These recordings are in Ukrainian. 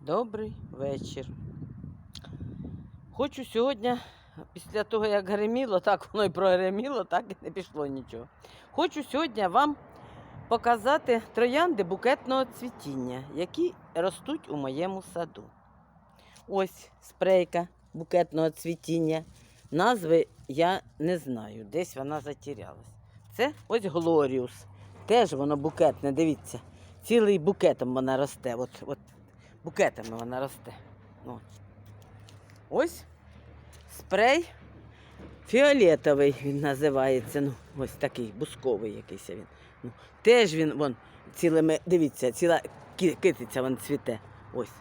Добрий вечір. Хочу сьогодні, після того, як греміло, так воно і прогреміло, так і не пішло нічого. Хочу сьогодні вам показати троянди букетного цвітіння, які ростуть у моєму саду. Ось спрейка букетного цвітіння. Назви я не знаю, десь вона затерялась. Це ось Глоріус. Теж воно букетне, дивіться. Цілий букетом вона росте. От, от букетами вона росте. От. Ось спрей фіолетовий він називається. Ну, ось такий бусковий якийсь він. Ну, теж він вон цілими, дивіться, ціла китиця вон цвіте. Ось.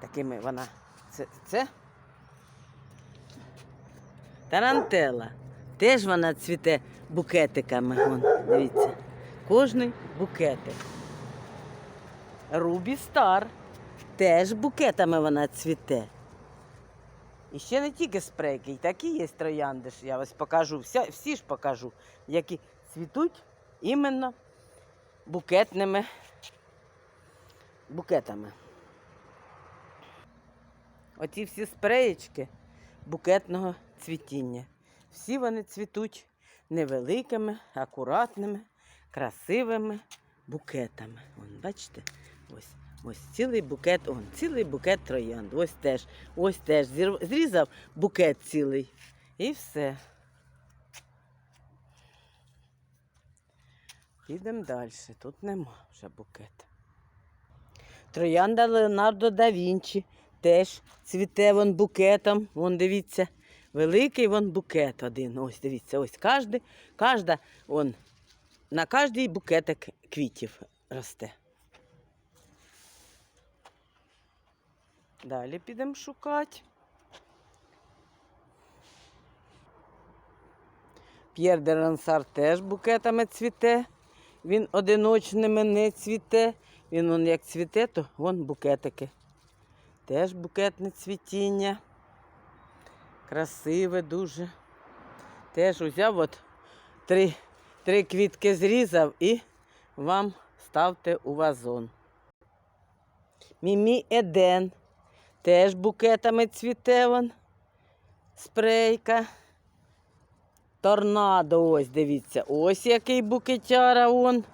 Такими вона. Це, це тарантела. Теж вона цвіте букетиками. Вон, дивіться. Кожний букетик. Рубі Стар. Теж букетами вона цвіте. І ще не тільки спрейки, і такі є троянди, ж я ось покажу, вся, всі ж покажу, які цвітуть іменно букетними букетами. Оці всі спреєчки букетного цвітіння. Всі вони цвітуть невеликими, акуратними, красивими букетами. Вон, бачите? Ось, ось цілий букет, он, цілий букет троянд. Ось теж, ось теж. Зрізав букет цілий. І все. Підемо далі. Тут нема вже букет. Троянда Леонардо да Вінчі теж цвіте вон букетом. Вон дивіться, великий вон букет один. Ось дивіться, ось кожний, кожна, вон, на кожний букетик квітів росте. Далі підемо шукати. П'єр де Рансар теж букетами цвіте. Він одиночними не цвіте. Він он як цвіте, то вон букетики. Теж букетне цвітіння. Красиве дуже. Теж узяв от три, три квітки зрізав і вам ставте у вазон. Мімі Еден. Теж букетами цвіте вон. Спрейка. Торнадо, ось дивіться. Ось який букетяра он.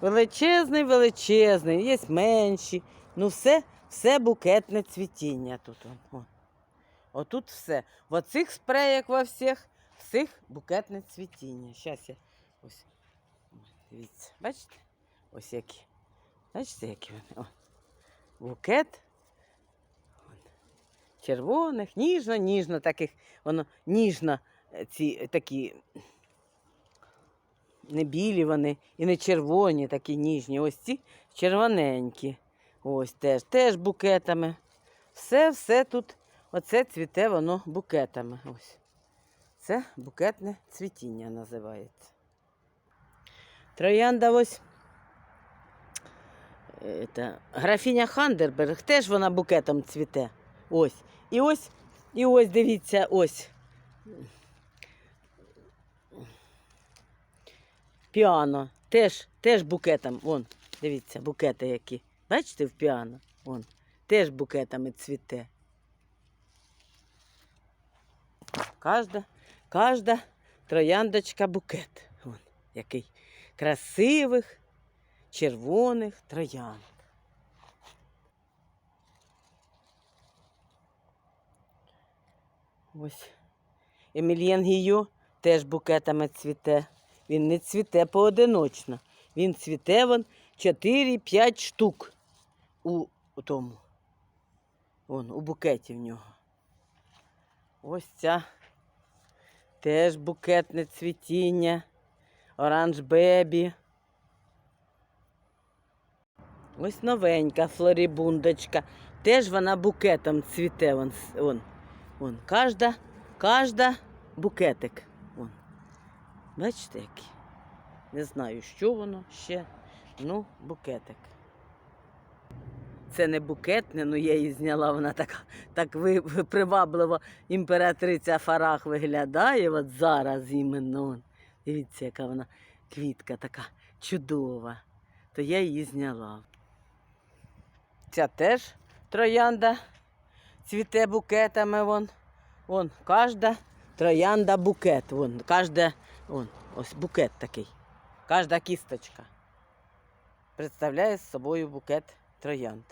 Величезний, величезний, є менші. Ну, все, все букетне цвітіння тут. он. Отут все. В оцих спреях во всіх, всіх букетне цвітіння. Щас я ось. Дивіться, бачите? Ось які. Бачите, які вони? О. Букет. Червоних, ніжно, ніжно таких, воно ніжно е, ці такі не білі вони і не червоні, такі ніжні. Ось ці червоненькі. Ось теж, теж букетами. Все, все тут, оце цвіте воно букетами. Ось. Це букетне цвітіння називається. Троянда ось. е, графіня Хандерберг, теж вона букетом цвіте. Ось. І ось, і ось, дивіться, ось. Піано. Теж, теж букетом. Вон, дивіться, букети які. Бачите в піано? Вон. Теж букетами цвіте. Кожда, кожда трояндочка букет. Вон, який красивих червоних троянд. Ось. Емільєн Гіо теж букетами цвіте. Він не цвіте поодиночно. Він цвіте вон 4-5 штук у, у тому. Вон, у букеті в нього. Ось ця теж букетне цвітіння. Оранж бебі. Ось новенька флорібундочка. Теж вона букетом цвіте. Вон, вон, вон. Кожда, кожда букетик. Вон. Бачите, який? Не знаю, що воно ще. Ну, букетик. Це не букетне, ну я її зняла, вона так ви, ви- привабливо імператриця Фарах виглядає от зараз іменно. Дивіться, яка вона квітка така чудова. То я її зняла. ця теж троянда цвіте букетами. Вон. Вон, кожна троянда букет. Вон, кожна, вон, ось букет такий. Кожна кісточка представляє з собою букет троянд.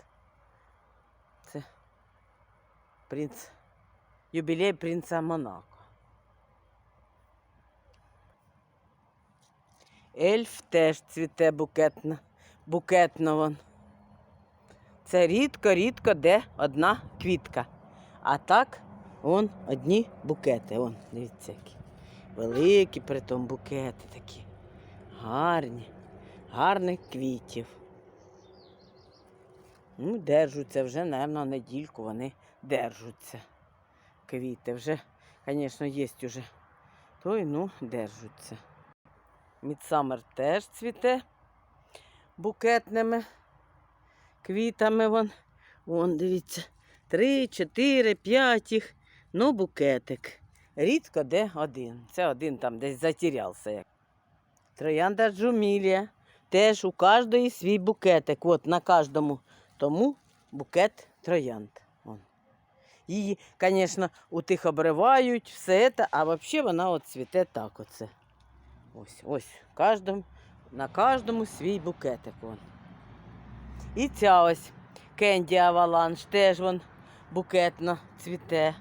Це принц, юбілей принца Монако. Ельф теж цвіте букетно, букетно вон. Це рідко-рідко де одна квітка. А так вон одні букети. Вон, дивіться, які. Великі притом букети такі. Гарні, гарних квітів. Ну, держуться вже, напевно, недільку вони держуться. Квіти вже, звісно, є вже. Той, ну, держуться. Мідсамер теж цвіте букетними квітами. Вон, вон дивіться, три, чотири, п'ять їх. Ну, букетик. Рідко де один. Це один там десь затірявся. Троянда джумілія. Теж у кожної свій букетик. От на кожному тому букет троянд. Її, звісно, у тих обривають, все це, а взагалі вона от цвіте так оце. Ось, ось, кожному, на кожному свій букетик. Вон. І ця ось Кенді Аваланж теж вон букетно цвіте.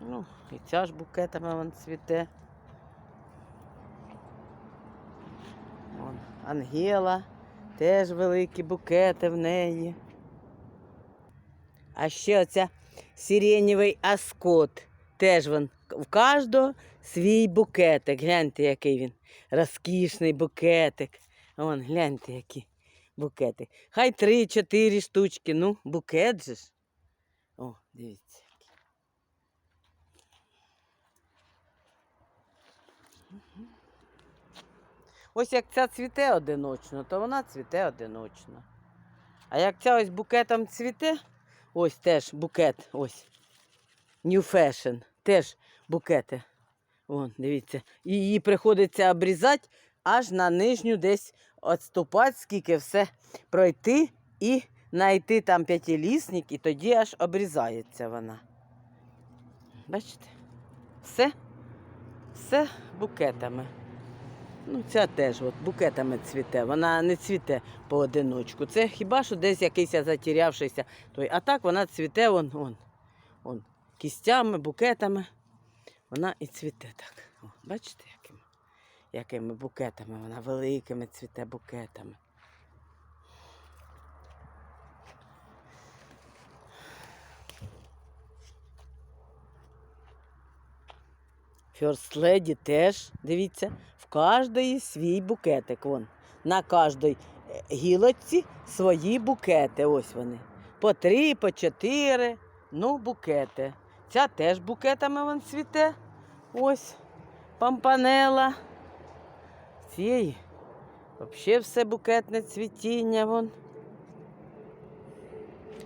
Ну, і ця ж букетами вон цвіте. Вон, Ангела, теж великі букети в неї. А ще оця сиренєвий аскот. Теж вон в кожного свій букетик. Гляньте, який він. Розкішний букетик. Вон, гляньте, які букети. Хай три-чотири штучки. Ну, букет же ж. О, дивіться. Ось як ця цвіте одиночно, то вона цвіте одиночно. А як ця ось букетом цвіте, ось теж букет, ось. New Fashion, теж букети. Вон, дивіться. І її приходиться обрізати аж на нижню десь відступати, скільки все пройти і знайти там п'ятилісник, і тоді аж обрізається вона. Бачите? Все, все букетами. Ну, ця теж от букетами цвіте. Вона не цвіте поодиночку. Це хіба що десь якийсь затірявшийся той. А так вона цвіте вон, вон, вон, кістями, букетами. Вона і цвіте так. О, бачите, якими, якими букетами вона великими цвіте букетами. First теж, дивіться, в кожної свій букетик. Вон. На кожній е, гілочці свої букети. Ось вони. По три, по чотири. Ну, букети. Ця теж букетами вон цвіте. Ось пампанела. Цієї взагалі все букетне цвітіння. Вон.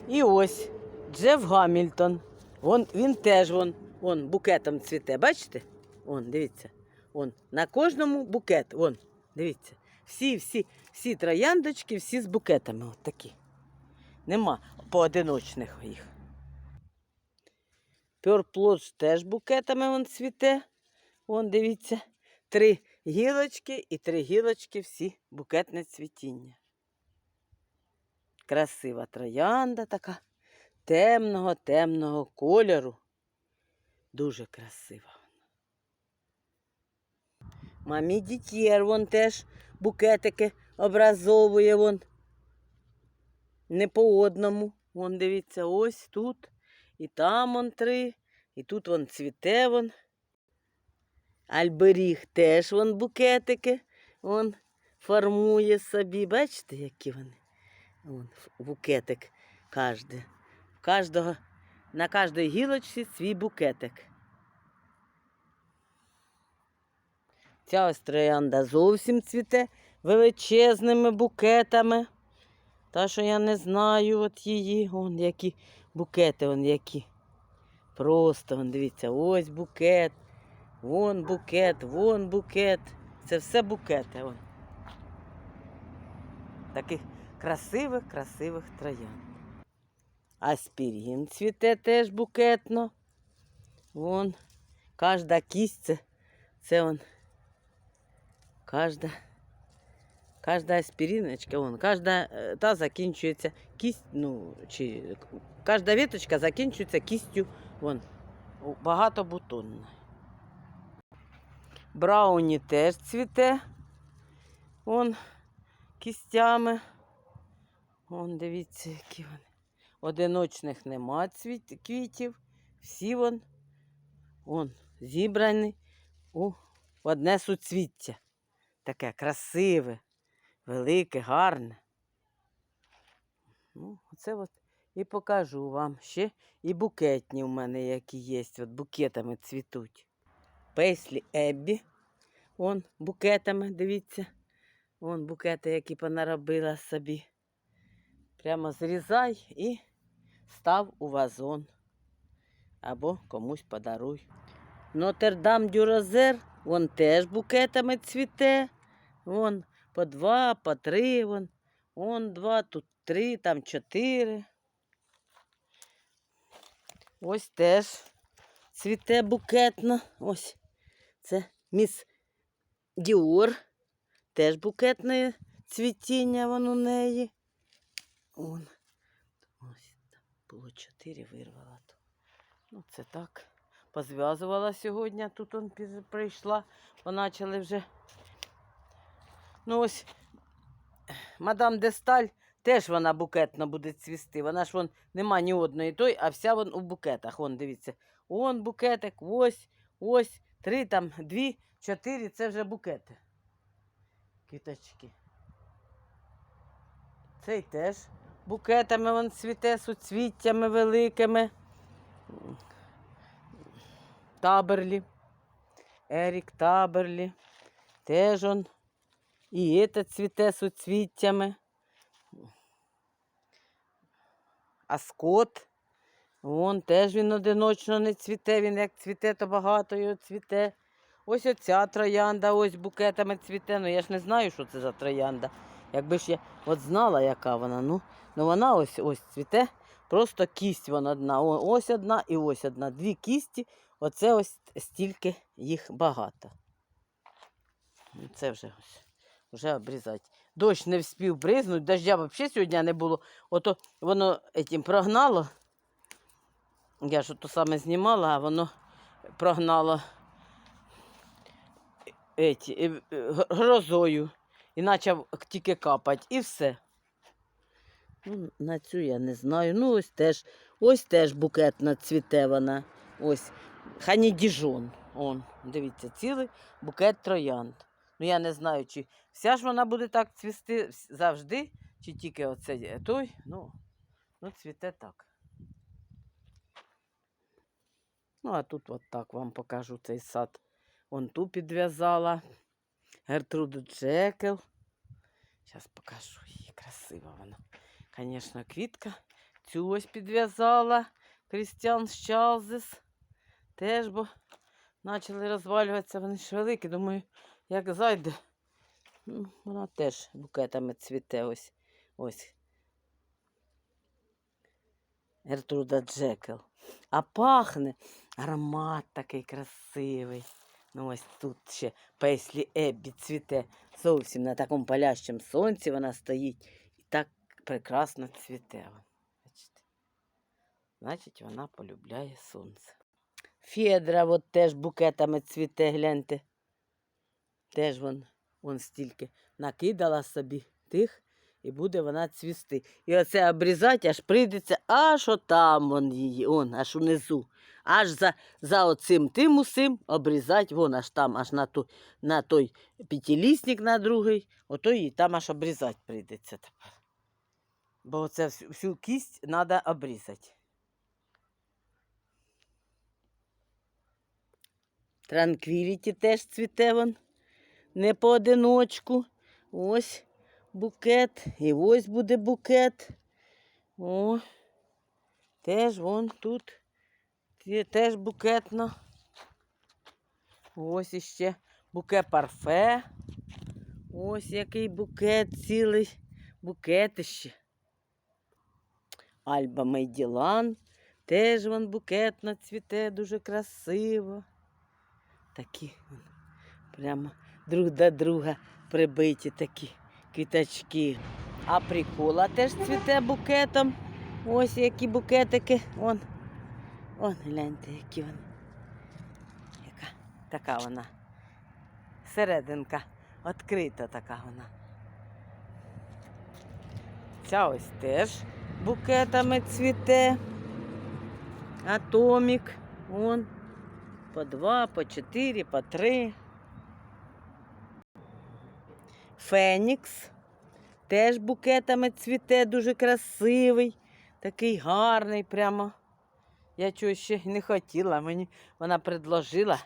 І ось Джеф Гамільтон. Вон, він теж вон, вон букетом цвіте. Бачите? Вон, дивіться. Вон, на кожному букет. Вон, дивіться. Всі, всі, всі трояндочки, всі з букетами. От такі. Нема поодиночних їх. Пьорплодж теж букетами вон цвіте. Вон, дивіться. Три гілочки і три гілочки всі букетне цвітіння. Красива троянда така темного, темного кольору. Дуже красива. Мамі дітєр вон теж букетики образовує вон. Не по одному. Вон дивіться, ось тут. І там вон три. І тут вон цвіте вон. Альберіг теж вон букетики. Вон формує собі. Бачите, які вони? Вон букетик кожен. Кожного, на кожній гілочці свій букетик. Ця ось троянда зовсім цвіте величезними букетами. Та, що я не знаю от її, вон які букети, вон які. Просто, вон, дивіться, ось букет, вон букет, вон букет. Це все букети. Вон. Таких красивих, красивих троян. Аспірін цвіте теж букетно. Вон. Кожна кість це, це он. Кожна. Кожна аспіріночка, вон, кожна е, та закінчується кість, ну, чи кожна віточка закінчується кістю, вон, багатобутонна. Брауні теж цвіте. Вон кістями. Вон, дивіться, які вони. Одиночних нема цвіт, квітів. Всі вон, вон зібрані у одне суцвіття. Таке красиве, велике, гарне. Ну, оце от і покажу вам ще і букетні в мене які є. От букетами цвітуть. Пейслі Еббі. Вон букетами, дивіться. Вон букети, які понаробила собі. Прямо зрізай і став у вазон. Або комусь подаруй. Нотердам Дюрозер, вон теж букетами цвіте. Вон по два, по три, вон. Вон два, тут три, там чотири. Ось теж цвіте букетно. Ось. Це міс Діор. Теж букетне цвітіння вон у неї. Вон. Ось там було чотири вирвала. Ну, це так. Позв'язувала сьогодні. Тут он прийшла. Почали вже. Ну ось мадам Десталь теж вона букетно буде цвісти. Вона ж вон нема ні одної той, а вся вон у букетах. Вон, дивіться. Вон букетик, ось, ось, три там, дві, чотири це вже букети. Квіточки. Цей теж букетами вон цвіте, суцвіттями великими. Таберлі. Ерік Таберлі. Теж он. І це цвіте суцвіттями. А скот. Вон теж він одиночно не цвіте, він як цвіте, то багато його цвіте. Ось оця троянда, ось букетами цвіте. Ну я ж не знаю, що це за троянда. Якби ж я от знала, яка вона. Ну, ну вона ось ось цвіте. Просто кість вона одна. Ось одна і ось одна. Дві кісті. Оце ось стільки їх багато. Ну, Це вже ось. Вже обрізати. Дощ не вспів бризнути, дождя взагалі сьогодні не було. Ото воно етім прогнало. Я ж то саме знімала, а воно прогнало еті, е, е, г- грозою. І почав тільки капати. І все. Ну, на цю я не знаю. Ну, ось теж, ось теж букетна цвіте вона. Ось. Хані Діжон. Он, дивіться, цілий букет троянд. Ну, я не знаю, чи вся ж вона буде так цвісти завжди, чи тільки оце той. Ну, ну цвіте так. Ну, а тут от так вам покажу цей сад. Вон ту підв'язала. Гертруду Джекел. Зараз покажу її. Красива вона. Звісно, квітка. Цю ось підв'язала. Крістіан Чалзес. Теж, бо почали розвалюватися. Вони ж великі. Думаю, як зайде. Ну, Вона теж букетами цвіте. Ось. Ось. Гертруда Джекел. А пахне аромат такий красивий. Ну ось тут ще Пейслі Еббі цвіте. Зовсім на такому палящому сонці вона стоїть і так прекрасно цвіте. Значить, вона полюбляє сонце. Федра от теж букетами цвіте, гляньте. Теж вон, вон стільки накидала собі тих, і буде вона цвісти. І оце обрізати аж прийдеться, аж отам вон її, он, аж унизу. Аж за, за оцим тим усім обрізати, вон аж там, аж на, ту, на той п'ятилісник на другий, ото її там аж обрізати прийдеться тепер. Бо оце всю, всю кість треба обрізати. Транквіліті теж цвіте вон. Не поодиночку. Ось букет. І ось буде букет. О, теж вон тут. Теж букетно. Ось іще буке парфе. Ось який букет цілий букетище. Альба Мейділан. Теж вон букетно цвіте, дуже красиво. Такі прямо друг до друга прибиті такі квіточки. А прикола теж цвіте букетом. Ось які букетики. Вон. Вон, гляньте, які вони. Яка така вона. Серединка відкрита така вона. Ця ось теж букетами цвіте. Атомік. Вон. По два, по чотири, по три. Фенікс. Теж букетами цвіте, дуже красивий, такий гарний прямо. Я чого ще не хотіла, мені вона предложила.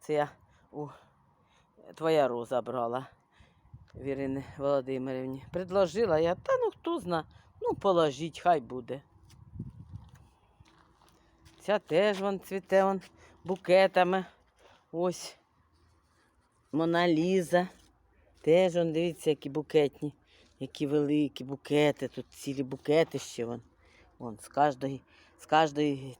Це я у твоя роза брала в Ірини Володимирівні. Предложила я, та ну хто зна, ну положіть, хай буде. Ця теж вон цвіте вон букетами. Ось Моналіза. Теж вон, дивіться, які букетні, які великі букети. Тут цілі букети ще вон. Вон з кожної, з кожної.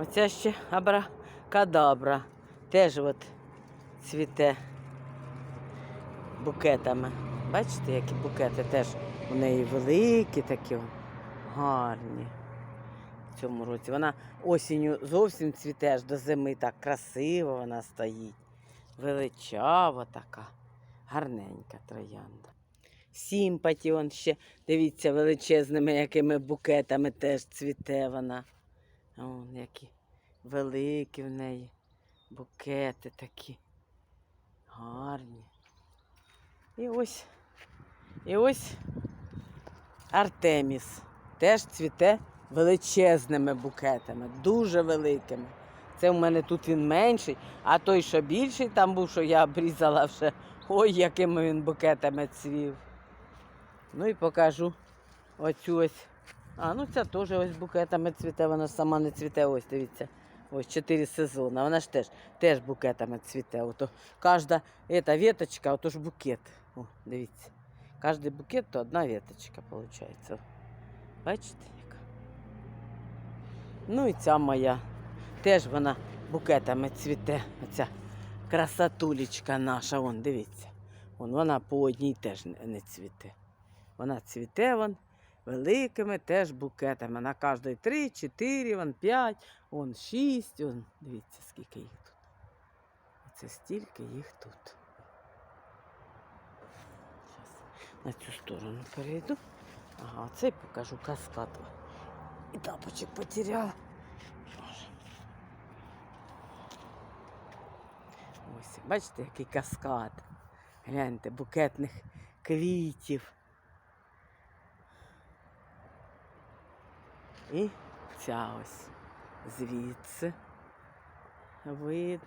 Оця ще абракадабра. Теж от цвіте букетами. Бачите, які букети теж у неї великі такі гарні. Цьому році. Вона осінню зовсім цвіте аж до зими так красиво вона стоїть. Величава така, гарненька троянда. Сімпаті, он ще, дивіться, величезними якими букетами теж цвіте вона. Вон які великі в неї букети такі. Гарні. І ось, і ось Артеміс. Теж цвіте величезними букетами, дуже великими. Це в мене тут він менший, а той, що більший, там був, що я обрізала вже. Ой, якими він букетами цвів. Ну і покажу оцю ось. А, ну ця теж ось букетами цвіте, вона сама не цвіте, ось дивіться. Ось чотири сезони. Вона ж теж, теж букетами цвіте. Ото кожна ета веточка, ото ж букет. О, дивіться. Кожний букет то одна веточка, виходить. Бачите, яка? Ну і ця моя. Теж вона букетами цвіте. Оця красотулечка наша. Вон, дивіться. Вон, вона по одній теж не цвіте. Вона цвіте вон великими теж букетами. На кожної три, чотири, вон п'ять, вон шість. Вон, дивіться, скільки їх тут. Оце стільки їх тут. На цю сторону перейду. Ага, оцей покажу каскад. І тапочок потеряла. Ось, бачите, який каскад. Гляньте, букетних квітів. І ця ось звідси вид.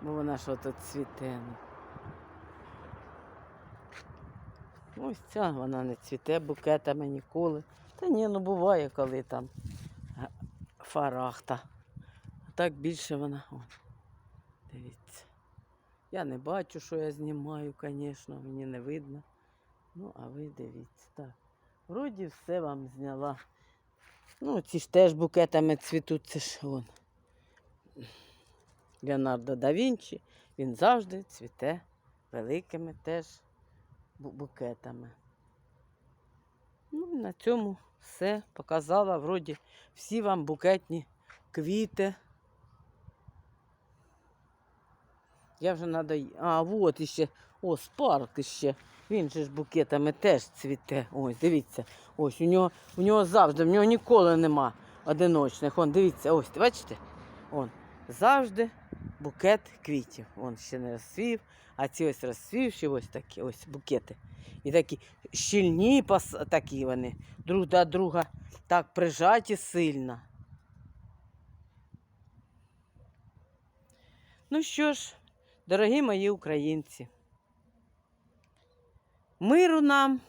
Бо вона що тут цвіте. ну. Ось ця вона не цвіте букетами ніколи. Та ні, ну буває, коли там фарахта. А так більше вона. О, дивіться. Я не бачу, що я знімаю, звісно, мені не видно. Ну, а ви дивіться. Так. Вроді все вам зняла. Ну, ці ж теж букетами цвітуть, це ж вон. Леонардо да Вінчі, він завжди цвіте великими теж букетами. Ну, на цьому все показала. Вроді всі вам букетні квіти. Я вже надо. А, от іще. О, спарк іще. Він же ж букетами теж цвіте. Ось, дивіться. Ось у нього, у нього завжди, в нього ніколи нема одиночних. Он, дивіться, ось, бачите? Он, завжди букет квітів. Он ще не розцвів, а ці ось розцвівші, ось такі ось букети. І такі щільні такі вони, друг до друга, так прижаті сильно. Ну що ж, дорогі мої українці, миру нам,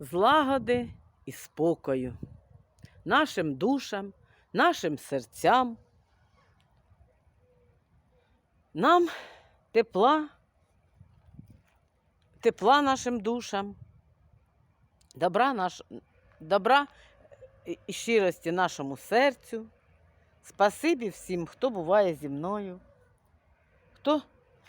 злагоди і спокою, нашим душам, нашим серцям, нам тепла, тепла нашим душам, добра, наш, добра і- щирості нашому серцю. Спасибі всім, хто буває зі мною, хто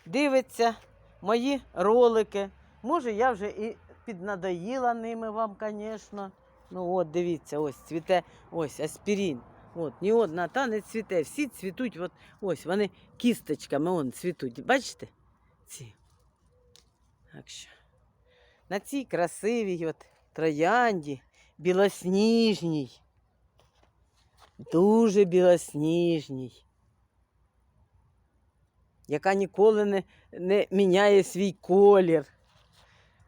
дивиться мої ролики. Може, я вже і піднадоїла ними вам, звісно. Ну, от, дивіться, ось цвіте, ось аспірін. От, ні одна та не цвіте. Всі цвітуть, от, ось вони кісточками он, цвітуть. Бачите? Ці. Так що. На цій красивій от, троянді, білосніжній дуже білосніжній, яка ніколи не, не міняє свій колір,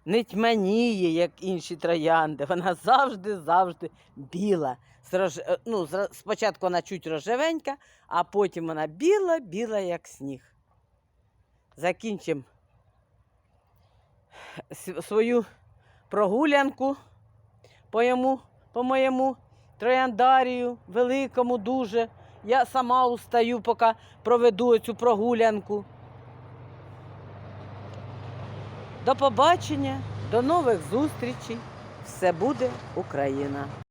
не тьмяніє, як інші троянди. Вона завжди, завжди біла. Е, ну, спочатку вона чуть рожевенька, а потім вона біла, біла, як сніг. Закінчимо свою прогулянку по, йому, по моєму трояндарію, великому дуже. Я сама устаю, поки проведу цю прогулянку. До побачення, до нових зустрічей. Все буде Україна!